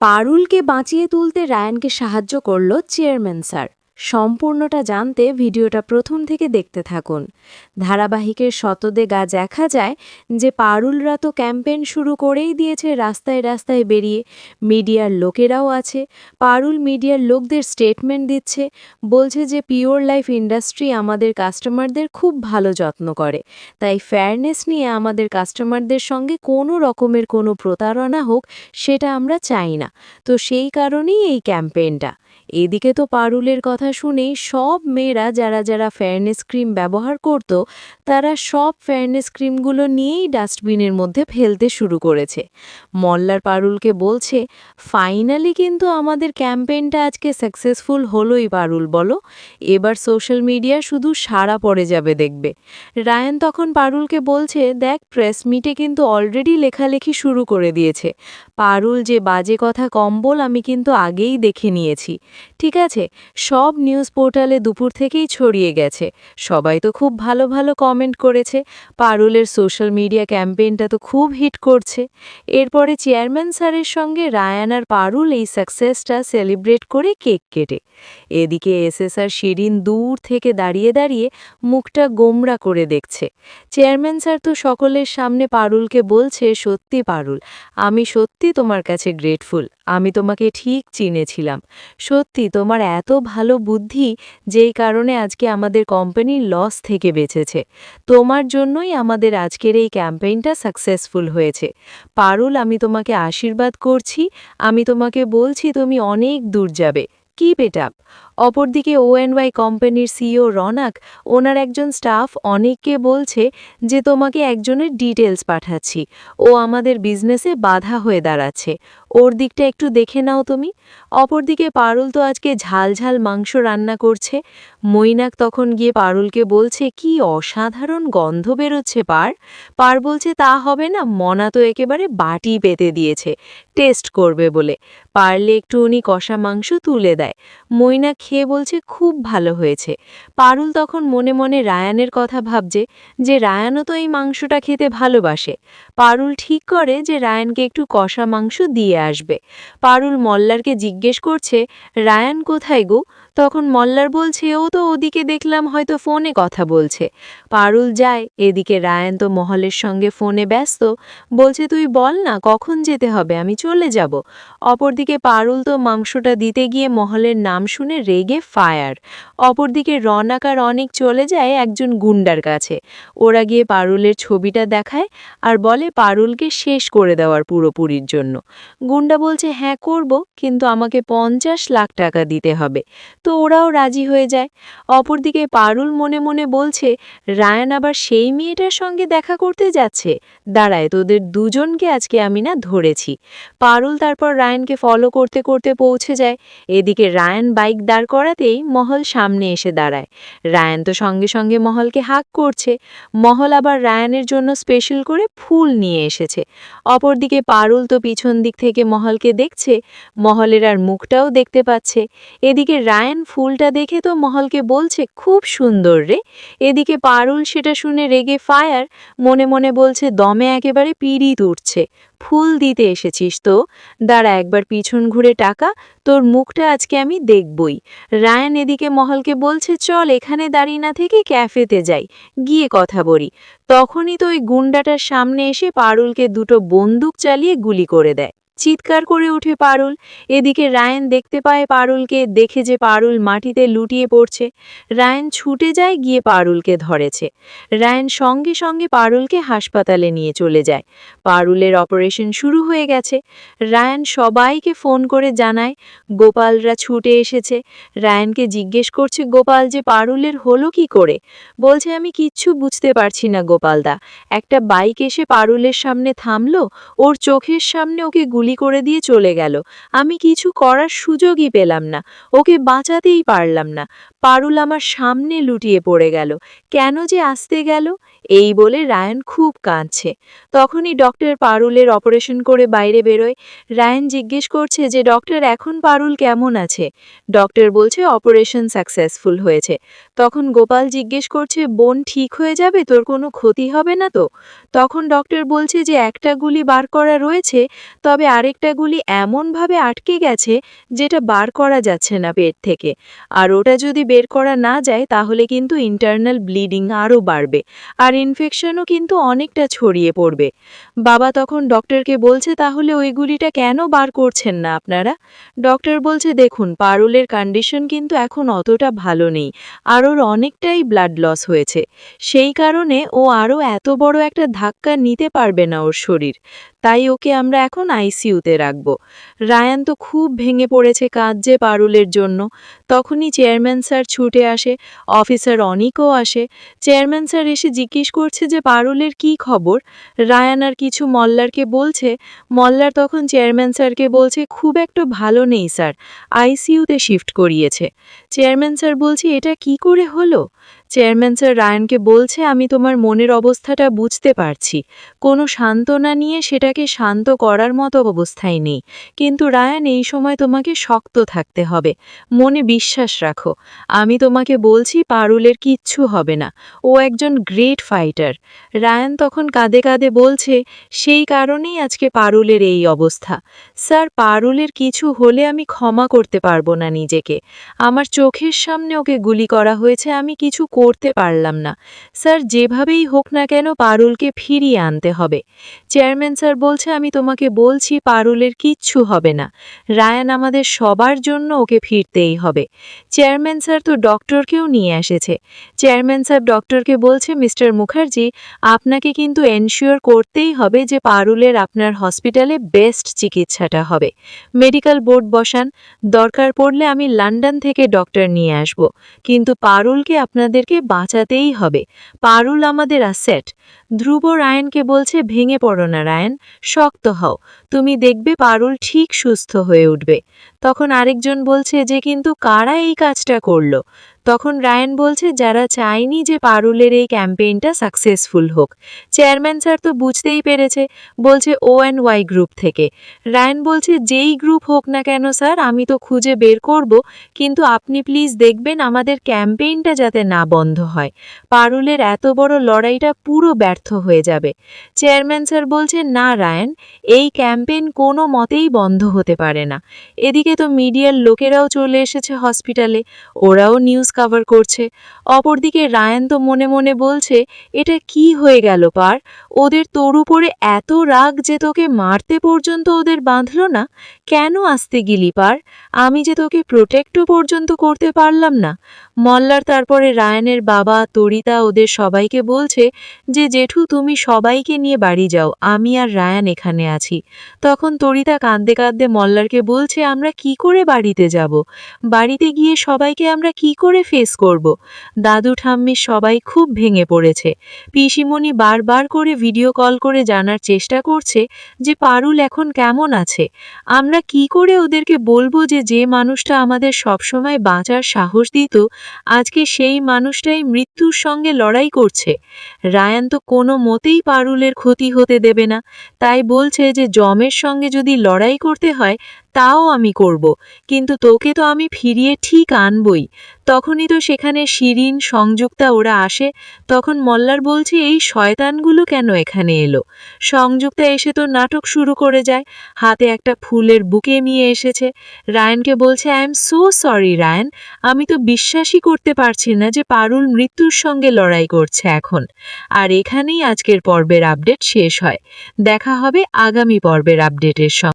পারুলকে বাঁচিয়ে তুলতে রায়ানকে সাহায্য করল চেয়ারম্যান স্যার। সম্পূর্ণটা জানতে ভিডিওটা প্রথম থেকে দেখতে থাকুন। ধারাবাহিকের শতদে গা দেখা যায় যে পারুলরা তো ক্যাম্পেন শুরু করেই দিয়েছে, রাস্তায় রাস্তায় বেরিয়ে মিডিয়ার লোকেরাও আছে। পারুল মিডিয়ার লোকদের স্টেটমেন্ট দিচ্ছে, বলছে যে পিওর লাইফ ইন্ডাস্ট্রি আমাদের কাস্টমারদের খুব ভালো যত্ন করে। তাই ফেয়ারনেস নিয়ে আমাদের কাস্টমারদের সঙ্গে কোনো রকমের কোনো প্রতারণা হোক, সেটা আমরা চাই না। তো সেই কারণেই এই ক্যাম্পেইনটা। এদিকে তো পারুলের কথা শুনেই সব মেয়েরা যারা যারা ফেয়ারনেস ক্রিম ব্যবহার করত, তারা সব ফেয়ারনেস ক্রিমগুলো নিয়েই ডাস্টবিনের মধ্যে ফেলতে শুরু করেছে। মল্লার পারুলকে বলছে ফাইনালি কিন্তু আমাদের ক্যাম্পেইনটা আজকে সাকসেসফুল হলোই পারুল, বলো। এবার সোশ্যাল মিডিয়া শুধু সারা পড়ে যাবে দেখবে। রায়ান তখন পারুলকে বলছে, দেখ প্রেস মিটে কিন্তু অলরেডি লেখালেখি শুরু করে দিয়েছে। পারুল যে বাজে কথা কম্বল আমি কিন্তু আগেই দেখে নিয়েছি। ঠিক আছে, সব নিউজ পোর্টালে দুপুর থেকেই ছড়িয়ে গেছে। সবাই তো খুব ভালো ভালো কমেন্ট করেছে। পারুলের সোশ্যাল মিডিয়া ক্যাম্পেইনটা তো খুব হিট করছে। এরপরে চেয়ারম্যান স্যারের সঙ্গে রায়ান আর পারুল এই সাকসেসটা সেলিব্রেট করে কেক কেটে। এদিকে এসএসআর শিরিন দূর থেকে দাঁড়িয়ে দাঁড়িয়ে মুখটা গোমরা করে দেখছে। চেয়ারম্যান স্যার তো সকলের সামনে পারুলকে বলছে, সত্যি পারুল, আমি সত্যি তোমার কাছে গ্রেটফুল আমি তোমাকে ঠিক চিনেছিলাম। সত্যি, তোমার এত ভালো বুদ্ধি যেই কারণে আজকে আমাদের কোম্পানির লস থেকে বেঁচেছে। তোমার জন্যই আমাদের আজকের এই ক্যাম্পেইনটা সাকসেসফুল হয়েছে। পারুল, আমি তোমাকে আশীর্বাদ করছি। আমি তোমাকে বলছি, তুমি অনেক দূর যাবে। কি পেটাপ অপরদিকে ওএনওয়াই কোম্পানির সিইও রনাক, ওনার একজন স্টাফ অনেককে বলছে যে, তোমাকে একজনের ডিটেলস পাঠাচ্ছি। ও আমাদের বিজনেসে বাধা হয়ে দাঁড়াচ্ছে। ওর দিকটা একটু দেখে নাও তুমি। অপরদিকে পারুল তো আজকে ঝাল ঝাল মাংস রান্না করছে। মৈনাক তখন গিয়ে পারুলকে বলছে, কি অসাধারণ গন্ধ বেরোচ্ছে পার। পার বলছে, তা হবে না, মনা তো একেবারে বাটি পেতে দিয়েছে, টেস্ট করবে বলে। পারলে একটু উনি কষা মাংস তুলে দেয়। মৈনাক খেয়ে বলছে, খুব ভালো হয়েছে। পারুল তখন মনে মনে রায়ানের কথা ভাবছে যে, রায়ানও তো এই মাংসটা খেতে ভালোবাসে। পারুল ঠিক করে যে, রায়ানকে একটু কষা মাংস দিয়ে আসবে। পারুল মল্লারকে জিজ্ঞেস করছে, রায়ান কোথায় গো? তখন মল্লার বলছে, ও তো ওদিকে দেখলাম হয়তো ফোনে কথা বলছে। পারুল যায়, এদিকে রায়ান তো মহলের সঙ্গে ফোনে ব্যস্ত। বলছে, তুই বল না, কখন যেতে হবে? আমি চলে যাব। অপরদিকে পারুল তো মাংসটা দিতে গিয়ে মহলের নাম শুনে রেগে ফায়ার। অপরদিকে রনাক আর অনেক চলে যায় একজন গুন্ডার কাছে। ওরা গিয়ে পারুলের ছবিটা দেখায় আর বলে, পারুলকে শেষ করে দেওয়ার পুরোপুরির জন্য। গুন্ডা বলছে হ্যাঁ করব, কিন্তু আমাকে পঞ্চাশ লাখ টাকা দিতে হবে। তো ওরাও রাজি হয়ে যায়। অপরদিকে পারুল মনে মনে বলছে, রায়ান আবার সেই মেয়েটার সঙ্গে দেখা করতে যাচ্ছে। দাঁড়ায়, তোদের দুজনকে আজকে আমি না ধরেছি। পারুল তারপর রায়ানকে ফলো করতে করতে পৌঁছে যায়। এদিকে রায়ান বাইক দাঁড় করাতেই মহল সামনে এসে দাঁড়ায়। রায়ান তো সঙ্গে সঙ্গে মহলকে হাক করছে। মহল আবার রায়ানের জন্য স্পেশাল করে ফুল নিয়ে এসেছে। অপরদিকে পারুল তো পিছন দিক থেকে মহলকে দেখছে। মহলের আর মুখটাও দেখতে পাচ্ছে। এদিকে রায়ান ফুলটা দেখে তো মহলকে বলছে, খুব সুন্দর রে। এদিকে পারুল সেটা শুনে রেগে ফায়ার, মনে মনে বলছে, দমে একেবারে পিড়িত উঠছে। ফুল দিতে এসেছিস তো। দাঁড়া, একবার পিছন ঘুরে টাকা, তোর মুখটা আজকে আমি দেখবই। রায়ান এদিকে মহলকে বলছে, চল, এখানে দাঁড়িয়ে না থেকে ক্যাফেতে যাই, গিয়ে কথা বলি। তখনই তো ওই গুন্ডাটার সামনে এসে পারুলকে দুটো বন্দুক চালিয়ে গুলি করে দেয়। চিৎকার করে উঠে পারুল। এদিকে রায়ান দেখতে পায় পারুলকে, দেখে যে পারুল মাটিতে লুটিয়ে পড়ছে। রায়ান ছুটে যায়, গিয়ে পারুলকে ধরেছে। রায়ান সঙ্গে সঙ্গে পারুলকে হাসপাতালে নিয়ে চলে যায়। পারুলের অপারেশন শুরু হয়ে গেছে। রায়ান সবাইকে ফোন করে জানায়, গোপালরা ছুটে এসেছে। রায়ানকে জিজ্ঞেস করছে, গোপাল যে পারুলের হলো কি করে? বলছে, আমি কিচ্ছু বুঝতে পারছি না গোপালদা। একটা বাইক এসে পারুলের সামনে থামলো। ওর চোখের সামনে ওকে গুলি করে দিয়ে চলে গেল। আমি কিছু করার সুযোগই পেলাম না। ওকে বাঁচাতেই পারলাম না। পারুল আমার সামনে লুটিয়ে পড়ে গেল। কেন যে আসতে গেল? এই বলে রায়ান খুব কাঁদছে। তখনই ডক্টর পারুলের অপারেশন করে বাইরে বেরোয়। রায়ান জিজ্ঞেস করছে যে, ডক্টর, এখন পারুল কেমন আছে? ডক্টর বলছে, অপারেশন সাকসেসফুল হয়েছে। তখন গোপাল জিজ্ঞেস করছে, বোন ঠিক হয়ে যাবে? তোর কোনো ক্ষতি হবে না তো? তখন ডক্টর বলছে যে, একটা গুলি বার করা রয়েছে, তবে আরেকটা গুলি এমনভাবে আটকে গেছে যেটা বার করা যাচ্ছে না পেট থেকে। আর ওটা যদি বের করা না যায়, তাহলে কিন্তু ইন্টারনাল ব্লিডিং আরও বাড়বে। আর ইনফেকশনও কিন্তু অনেকটা ছড়িয়ে পড়বে। বাবা তখন ডক্টরকে বলছে, তাহলে ওই গুলিটা কেন বার করছেন না আপনারা? ডক্টর বলছে, দেখুন, পারুলের কন্ডিশন কিন্তু এখন অতটা ভালো নেই। আর ওর অনেকটাই ব্লাড লস হয়েছে। সেই কারণে ও আরও এত বড় একটা ধাক্কা নিতে পারবে না ওর শরীর। তাই ওকে আমরা এখন আইসিইউতে রাখব। রায়ান তো খুব ভেঙে পড়েছে কাঁদছে পারুলের জন্য। তখনই চেয়ারম্যান স্যার ছুটে আসে, অফিসার অনিকও আসে। চেয়ারম্যান স্যার এসে জিজ্ঞেস করছে যে পারুলের কি খবর? রায়ান আর কিছু মল্লারকে বলছে, মল্লার তখন চেয়ারম্যান স্যারকে বলছে, খুব একটা ভালো নেই স্যার, আইসিইউতে শিফট করিয়েছে। চেয়ারম্যান স্যার বলছে, এটা কি করে হলো? চেয়ারম্যান স্যার রায়ানকে বলছে, আমি তোমার মনের অবস্থাটা বুঝতে পারছি। কোনো সান্ত্বনা নিয়ে সেটাকে শান্ত করার মতো অবস্থায় নেই। কিন্তু রায়ান, এই সময় তোমাকে শক্ত থাকতে হবে। মনে বিশ্বাস রাখো। আমি তোমাকে বলছি, পারুলের কিচ্ছু হবে না। ও একজন গ্রেট ফাইটার। রায়ান তখন কাঁদে কাঁদে বলছে, সেই কারণেই আজকে পারুলের এই অবস্থা। স্যার, পারুলের কিছু হলে আমি ক্ষমা করতে পারব না নিজেকে। আমার চোখের সামনে ওকে গুলি করা হয়েছে। আমি কিছু করতে পারলাম না। স্যার, যেভাবেই হোক না কেন পারুলকে ফিরিয়ে আনতে হবে। চেয়ারম্যান স্যার বলছে, আমি তোমাকে বলছি, পারুলের কিচ্ছু হবে না। রায়ান আমাদের সবার জন্য ওকে ফিরতেই হবে। চেয়ারম্যান স্যার তো ডক্টরকেও নিয়ে এসেছে। চেয়ারম্যান স্যার ডক্টরকে বলছে, মিস্টার মুখার্জি, আপনাকে কিন্তু এনশিওর করতেই হবে যে পারুলের আপনার হসপিটালে বেস্ট চিকিৎসাটা হবে। মেডিকেল বোর্ড বসান, দরকার পড়লে আমি লন্ডন থেকে ডক্টর নিয়ে আসব। কিন্তু পারুলকে আপনাদেরকে বাঁচাতেই হবে। পারুল আমাদের অ্যাসেট ধ্রুব রায়নকে বলছে, ভেঙে পড়ো না রায়ন, শক্ত হও। তুমি দেখবে পারুল ঠিক সুস্থ হয়ে উঠবে। তখন আরেকজন বলছে যে, কিন্তু কারা এই কাজটা করল? তখন রায়ন বলছে, যারা চায়নি যে পারুলের এই ক্যাম্পেইনটা সাকসেসফুল হোক। চেয়ারম্যান স্যার তো বুঝতেই পেরেছে। বলছে ও অ্যান্ড ওয়াই গ্রুপ থেকে। রায়ন বলছে, যেই গ্রুপ হোক না কেন স্যার আমি তো খুঁজে বের করব, কিন্তু আপনি প্লিজ দেখবেন আমাদের ক্যাম্পেইনটা যাতে না বন্ধ হয়। পারুলের এত বড় লড়াইটা পুরো ব্যর্থ হয়ে যাবে। চেয়ারম্যান স্যার বলছে না, রায়ন, এই ক্যাম্পেইন কোনো মতেই বন্ধ হতে পারে না। এদিকে তো মিডিয়ার লোকেরাও চলে এসেছে হসপিটালে, ওরাও নিউজ কভার করছে। অপরদিকে রায়ান তো মনে মনে বলছে, এটা কি হয়ে গেল পার? ওদের তোর উপরে এত রাগ যে তোকে মারতে পর্যন্ত ওদের বাঁধল না? কেন আসতে গেলি পার? আমি যে তোকে প্রোটেক্টও পর্যন্ত করতে পারলাম না। মল্লার তারপরে রায়ানের বাবা তরিতা ওদের সবাইকে বলছে যে, জেঠু, তুমি সবাইকে নিয়ে বাড়ি যাও, আমি আর রায়ান এখানে আছি। তখন তরিতা কাঁদতে কাঁদতে মল্লারকে বলছে, আমরা কি করে বাড়িতে যাব? বাড়িতে গিয়ে সবাইকে আমরা কি করে ফেস করব? দাদু ঠাম্মি সবাই খুব ভেঙে পড়েছে। পিসিমণি বারবার করে ভিডিও কল করে জানার চেষ্টা করছে যে, পারুল এখন কেমন আছে? আমরা কি করে ওদেরকে বলব যে যে মানুষটা আমাদের সবসময় বাঁচার সাহস দিত, আজকে সেই মানুষটাই মৃত্যুর সঙ্গে লড়াই করছে। রায়ান তো কোনো মতেই পারুলের ক্ষতি হতে দেবে না। তাই বলছে যে, জমের সঙ্গে যদি লড়াই করতে হয় তাও আমি করব। কিন্তু তোকে তো আমি ফিরিয়ে ঠিক আনবই। তখনই তো সেখানে শিরিন, সংযুক্তা ওরা আসে। তখন মল্লার বলছে, এই শয়তানগুলো কেন এখানে এলো? সংযুক্তা এসে তো নাটক শুরু করে যায়। হাতে একটা ফুলের বুকে নিয়ে এসেছে। রায়নকে বলছে I am so sorry Rayan আমি তো বিশ্বাসই করতে পারছি না যে পারুল মৃত্যুর সঙ্গে লড়াই করছে এখন। আর এখানেই আজকের পর্বের আপডেট শেষ হয়। দেখা হবে আগামী পর্বের আপডেটের সঙ্গে।